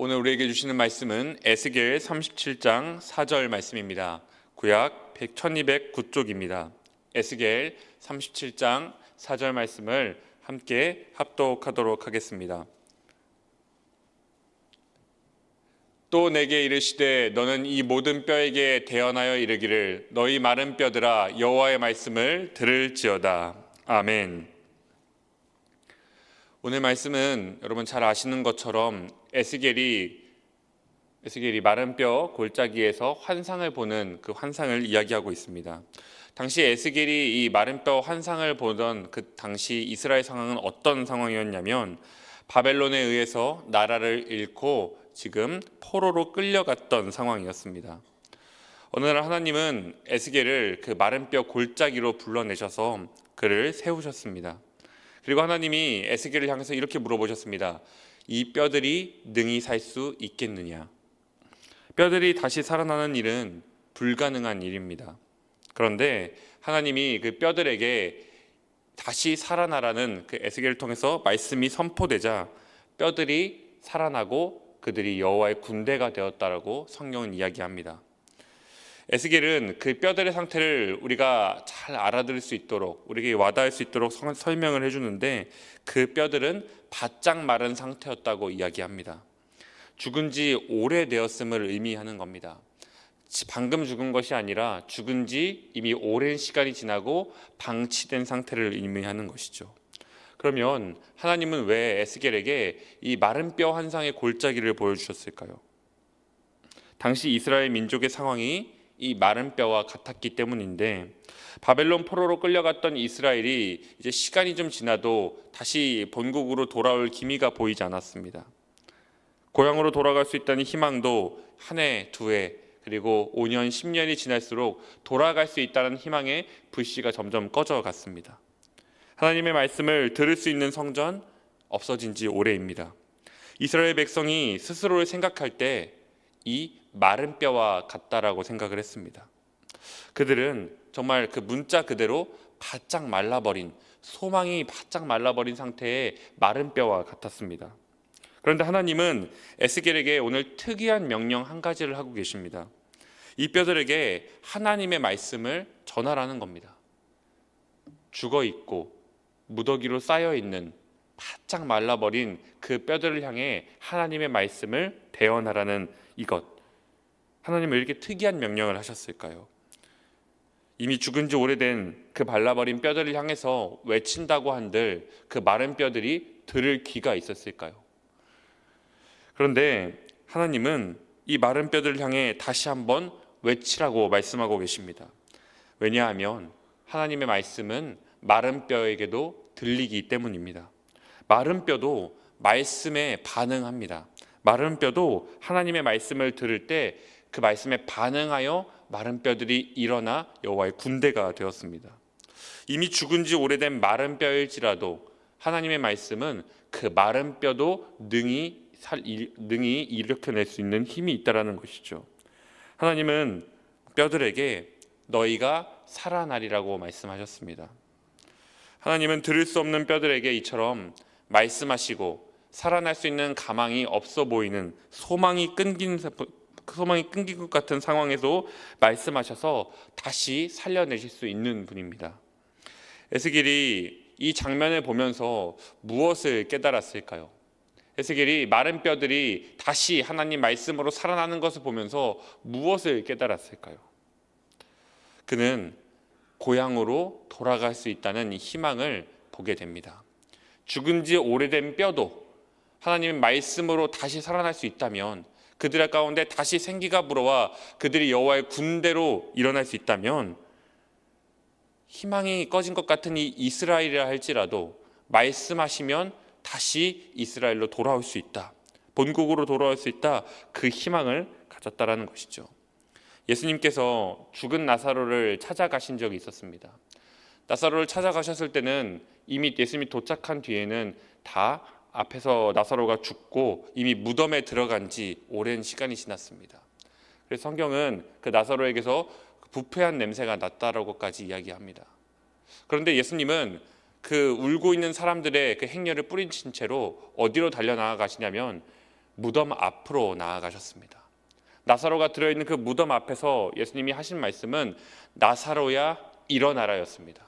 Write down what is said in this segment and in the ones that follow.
오늘 우리에게 주시는 말씀은 에스겔 37장 4절 말씀입니다. 구약 100, 1209쪽입니다. 에스겔 37장 4절 말씀을 함께 합독하도록 하겠습니다. 또 내게 이르시되 너는 이 모든 뼈에게 대언하여 이르기를 너희 마른 뼈들아 여호와의 말씀을 들을지어다. 아멘. 오늘 말씀은 여러분 잘 아시는 것처럼 에스겔이 에스겔이 마른 뼈 골짜기에서 환상을 보는 그 환상을 이야기하고 있습니다. 당시 에스겔이 이 마른 뼈 환상을 보던 그 당시 이스라엘 상황은 어떤 상황이었냐면 바벨론에 의해서 나라를 잃고 지금 포로로 끌려갔던 상황이었습니다. 어느 날 하나님은 에스겔을 그 마른 뼈 골짜기로 불러내셔서 그를 세우셨습니다. 그리고 하나님이 에스겔을 향해서 이렇게 물어보셨습니다. 이 뼈들이 능히 살 수 있겠느냐? 뼈들이 다시 살아나는 일은 불가능한 일입니다. 그런데 하나님이 그 뼈들에게 다시 살아나라는 그 에스겔을 통해서 말씀이 선포되자 뼈들이 살아나고 그들이 여호와의 군대가 되었다라고 성경은 이야기합니다. 에스겔은 그 뼈들의 상태를 우리가 잘 알아들을 수 있도록 우리에게 와닿을 수 있도록 설명을 해주는데 그 뼈들은 바짝 마른 상태였다고 이야기합니다. 죽은 지 오래되었음을 의미하는 겁니다. 방금 죽은 것이 아니라 죽은 지 이미 오랜 시간이 지나고 방치된 상태를 의미하는 것이죠. 그러면 하나님은 왜 에스겔에게 이 마른 뼈 환상의 골짜기를 보여주셨을까요? 당시 이스라엘 민족의 상황이 이 마른 뼈와 같았기 때문인데 바벨론 포로로 끌려갔던 이스라엘이 이제 시간이 좀 지나도 다시 본국으로 돌아올 기미가 보이지 않았습니다. 고향으로 돌아갈 수 있다는 희망도 한 해, 두 해, 그리고 5년, 10년이 지날수록 돌아갈 수 있다는 희망의 불씨가 점점 꺼져 갔습니다. 하나님의 말씀을 들을 수 있는 성전 없어진 지 오래입니다. 이스라엘 백성이 스스로를 생각할 때 이 마른 뼈와 같다라고 생각을 했습니다. 그들은 정말 그 문자 그대로 바짝 말라버린 소망이 바짝 말라버린 상태의 마른 뼈와 같았습니다. 그런데 하나님은 에스겔에게 오늘 특이한 명령 한 가지를 하고 계십니다. 이 뼈들에게 하나님의 말씀을 전하라는 겁니다. 죽어 있고 무더기로 쌓여 있는 바짝 말라버린 그 뼈들을 향해 하나님의 말씀을 대언하라는 이것. 하나님은 이렇게 특이한 명령을 하셨을까요? 이미 죽은 지 오래된 그 발라버린 뼈들을 향해서 외친다고 한들 그 마른 뼈들이 들을 귀가 있었을까요? 그런데 하나님은 이 마른 뼈들을 향해 다시 한번 외치라고 말씀하고 계십니다. 왜냐하면 하나님의 말씀은 마른 뼈에게도 들리기 때문입니다. 마른 뼈도 말씀에 반응합니다. 마른 뼈도 하나님의 말씀을 들을 때 그 말씀에 반응하여 마른 뼈들이 일어나 여호와의 군대가 되었습니다. 이미 죽은 지 오래된 마른 뼈일지라도 하나님의 말씀은 그 마른 뼈도 능히 살, 능히 일으켜낼 수 있는 힘이 있다라는 것이죠. 하나님은 뼈들에게 너희가 살아나리라고 말씀하셨습니다. 하나님은 들을 수 없는 뼈들에게 이처럼 말씀하시고 살아날 수 있는 가망이 없어 보이는 소망이 끊긴 그 소망이 끊긴 것 같은 상황에서 말씀하셔서 다시 살려내실 수 있는 분입니다. 에스겔이 이 장면을 보면서 무엇을 깨달았을까요? 에스겔이 마른 뼈들이 다시 하나님 말씀으로 살아나는 것을 보면서 무엇을 깨달았을까요? 그는 고향으로 돌아갈 수 있다는 희망을 보게 됩니다. 죽은 지 오래된 뼈도 하나님의 말씀으로 다시 살아날 수 있다면 그들 가운데 다시 생기가 불어와 그들이 여호와의 군대로 일어날 수 있다면 희망이 꺼진 것 같은 이 이스라엘이라 할지라도 말씀하시면 다시 이스라엘로 돌아올 수 있다. 본국으로 돌아올 수 있다. 그 희망을 가졌다라는 것이죠. 예수님께서 죽은 나사로를 찾아가신 적이 있었습니다. 나사로를 찾아가셨을 때는 이미 예수님이 도착한 뒤에는 다 앞에서 나사로가 죽고 이미 무덤에 들어간 지 오랜 시간이 지났습니다. 그래서 성경은 그 나사로에게서 부패한 냄새가 났다라고까지 이야기합니다. 그런데 예수님은 그 울고 있는 사람들의 그 행렬을 뿌리친 채로 어디로 달려 나가시냐면 무덤 앞으로 나아가셨습니다. 나사로가 들어있는 그 무덤 앞에서 예수님이 하신 말씀은 나사로야 일어나라였습니다.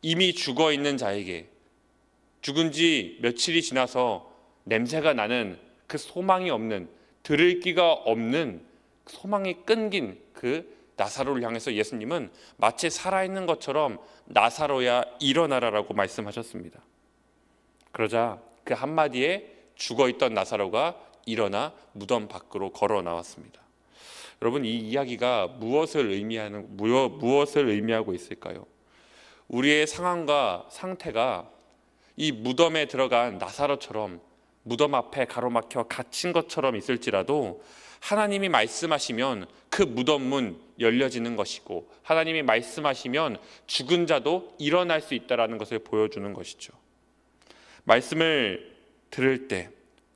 이미 죽어 있는 자에게 죽은 지 며칠이 지나서 냄새가 나는 그 소망이 없는 들을 기가 없는 소망이 끊긴 그 나사로를 향해서 예수님은 마치 살아있는 것처럼 나사로야 일어나라라고 말씀하셨습니다. 그러자 그 한마디에 죽어 있던 나사로가 일어나 무덤 밖으로 걸어 나왔습니다. 여러분 이 이야기가 무엇을 의미하는 무엇, 무엇을 의미하고 있을까요? 우리의 상황과 상태가 이 무덤에 들어간 나사로처럼 무덤 앞에 가로막혀 갇힌 것처럼 있을지라도 하나님이 말씀하시면 그 무덤 문 열려지는 것이고 하나님이 말씀하시면 죽은 자도 일어날 수 있다라는 것을 보여주는 것이죠. 말씀을 들을 때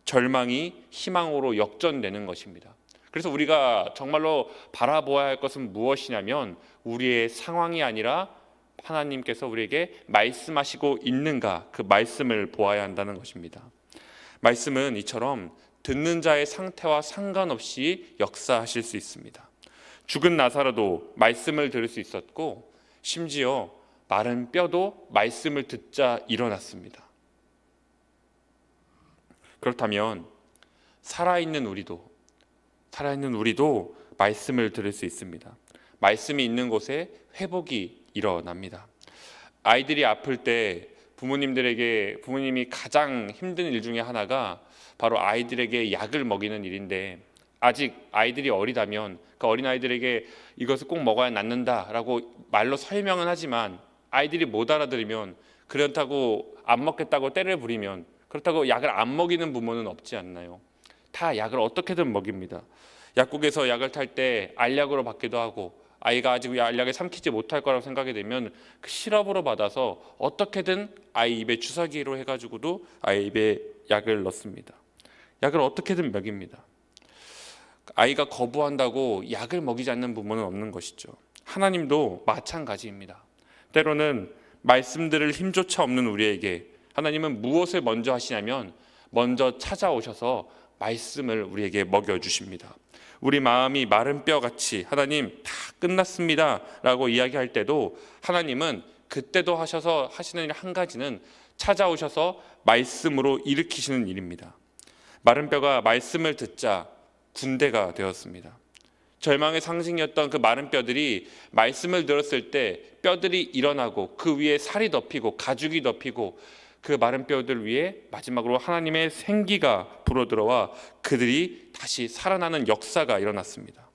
절망이 희망으로 역전되는 것입니다. 그래서 우리가 정말로 바라보아야 할 것은 무엇이냐면 우리의 상황이 아니라 하나님께서 우리에게 말씀하시고 있는가 그 말씀을 보아야 한다는 것입니다. 말씀은 이처럼 듣는 자의 상태와 상관없이 역사하실 수 있습니다. 죽은 나사로도 말씀을 들을 수 있었고 심지어 마른 뼈도 말씀을 듣자 일어났습니다. 그렇다면 살아있는 우리도 살아있는 우리도 말씀을 들을 수 있습니다. 말씀이 있는 곳에 회복이 일어납니다. 아이들이 아플 때 부모님들에게 부모님이 가장 힘든 일 중에 하나가 바로 아이들에게 약을 먹이는 일인데 아직 아이들이 어리다면 그 어린 아이들에게 이것을 꼭 먹어야 낫는다라고 말로 설명은 하지만 아이들이 못 알아들으면 그렇다고 안 먹겠다고 때를 부리면 그렇다고 약을 안 먹이는 부모는 없지 않나요? 다 약을 어떻게든 먹입니다. 약국에서 약을 탈 때 알약으로 받기도 하고 아이가 아직 알약을 삼키지 못할 거라고 생각이 되면 그 시럽으로 받아서 어떻게든 아이 입에 주사기로 해가지고도 아이 입에 약을 넣습니다. 약을 어떻게든 먹입니다. 아이가 거부한다고 약을 먹이지 않는 부모는 없는 것이죠. 하나님도 마찬가지입니다. 때로는 말씀들을 힘조차 없는 우리에게 하나님은 무엇을 먼저 하시냐면 먼저 찾아오셔서 말씀을 우리에게 먹여 주십니다. 우리 마음이 마른 뼈 같이 하나님 다 끝났습니다 라고 이야기할 때도 하나님은 그때도 하셔서 하시는 일 한 가지는 찾아오셔서 말씀으로 일으키시는 일입니다. 마른 뼈가 말씀을 듣자 군대가 되었습니다. 절망의 상징이었던 그 마른 뼈들이 말씀을 들었을 때 뼈들이 일어나고 그 위에 살이 덮이고 가죽이 덮이고 그 마른 뼈들 위에 마지막으로 하나님의 생기가 불어들어와 그들이 다시 살아나는 역사가 일어났습니다.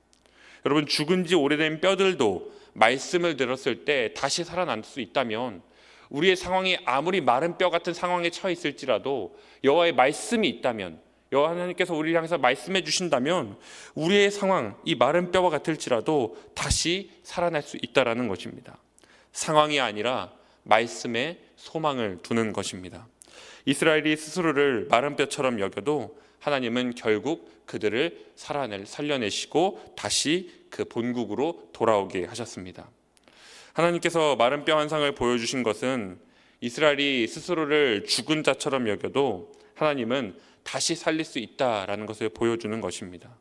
여러분 죽은 지 오래된 뼈들도 말씀을 들었을 때 다시 살아날 수 있다면 우리의 상황이 아무리 마른 뼈 같은 상황에 처해 있을지라도 여호와의 말씀이 있다면 여호와 하나님께서 우리를 향해서 말씀해 주신다면 우리의 상황 이 마른 뼈와 같을지라도 다시 살아날 수 있다라는 것입니다. 상황이 아니라 말씀에 소망을 두는 것입니다. 이스라엘이 스스로를 마른 뼈처럼 여겨도 하나님은 결국 그들을 살아낼 살려내시고 다시 그 본국으로 돌아오게 하셨습니다. 하나님께서 마른 뼈 환상을 보여주신 것은 이스라엘이 스스로를 죽은 자처럼 여겨도 하나님은 다시 살릴 수 있다라는 것을 보여주는 것입니다.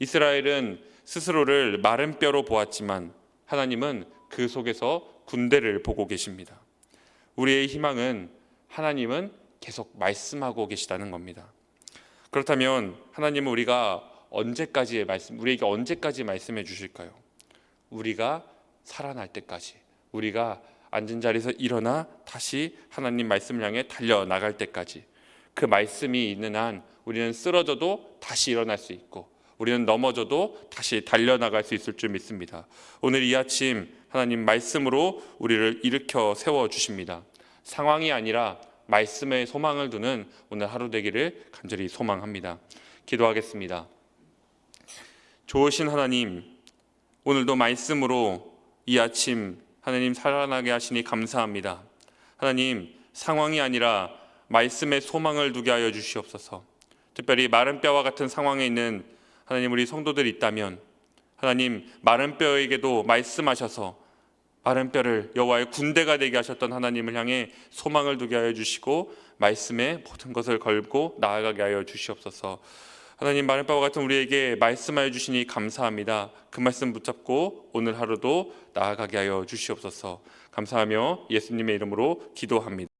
이스라엘은 스스로를 마른 뼈로 보았지만 하나님은 그 속에서 군대를 보고 계십니다. 우리의 희망은 하나님은 계속 말씀하고 계시다는 겁니다. 그렇다면 하나님은 우리가 언제까지 말씀 우리에게 언제까지 말씀해 주실까요? 우리가 살아날 때까지 우리가 앉은 자리에서 일어나 다시 하나님 말씀을 향해 달려 나갈 때까지 그 말씀이 있는 한 우리는 쓰러져도 다시 일어날 수 있고 우리는 넘어져도 다시 달려나갈 수 있을 줄 믿습니다. 오늘 이 아침 하나님 말씀으로 우리를 일으켜 세워 주십니다. 상황이 아니라 말씀에 소망을 두는 오늘 하루 되기를 간절히 소망합니다. 기도하겠습니다. 좋으신 하나님, 오늘도 말씀으로 이 아침 하나님 살아나게 하시니 감사합니다. 하나님, 상황이 아니라 말씀에 소망을 두게 하여 주시옵소서. 특별히 마른 뼈와 같은 상황에 있는 하나님 우리 성도들이 있다면 하나님 마른 뼈에게도 말씀하셔서 마른 뼈를 여호와의 군대가 되게 하셨던 하나님을 향해 소망을 두게 하여 주시고 말씀에 모든 것을 걸고 나아가게 하여 주시옵소서. 하나님 마른 뼈와 같은 우리에게 말씀하여 주시니 감사합니다. 그 말씀 붙잡고 오늘 하루도 나아가게 하여 주시옵소서. 감사하며 예수님의 이름으로 기도합니다.